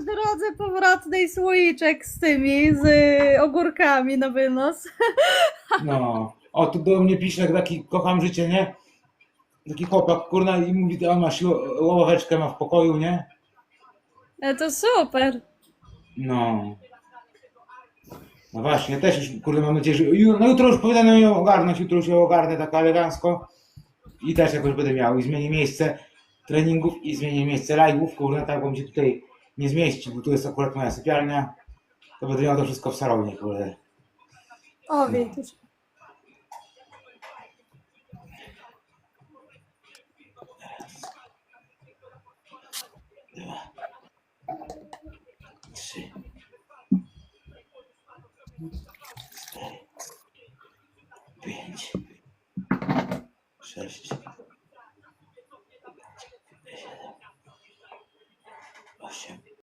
w drodze powrotnej słoiczek z tymi, z y, ogórkami na wynos. No. O, tu do mnie pisze taki, kocham życie, nie? Taki chłopak, kurna, i mówi, on ma siło, ławeczkę ma w pokoju, nie? E, To super. No. No właśnie, też już, kurde, mam nadzieję, że ju- no jutro już powinienem ją ogarnąć, jutro już ją ogarnę tak elegancko i też jakoś będę miał i zmienię miejsce treningów i zmienię miejsce live'ów, kurde, tak, bo mi się tutaj nie zmieści, bo tu jest akurat moja sypialnia. To będę miał to wszystko w salonie, kurde. O, widzisz. Dwa, trzy, cztery, pięć, sześć, siedem, osiem.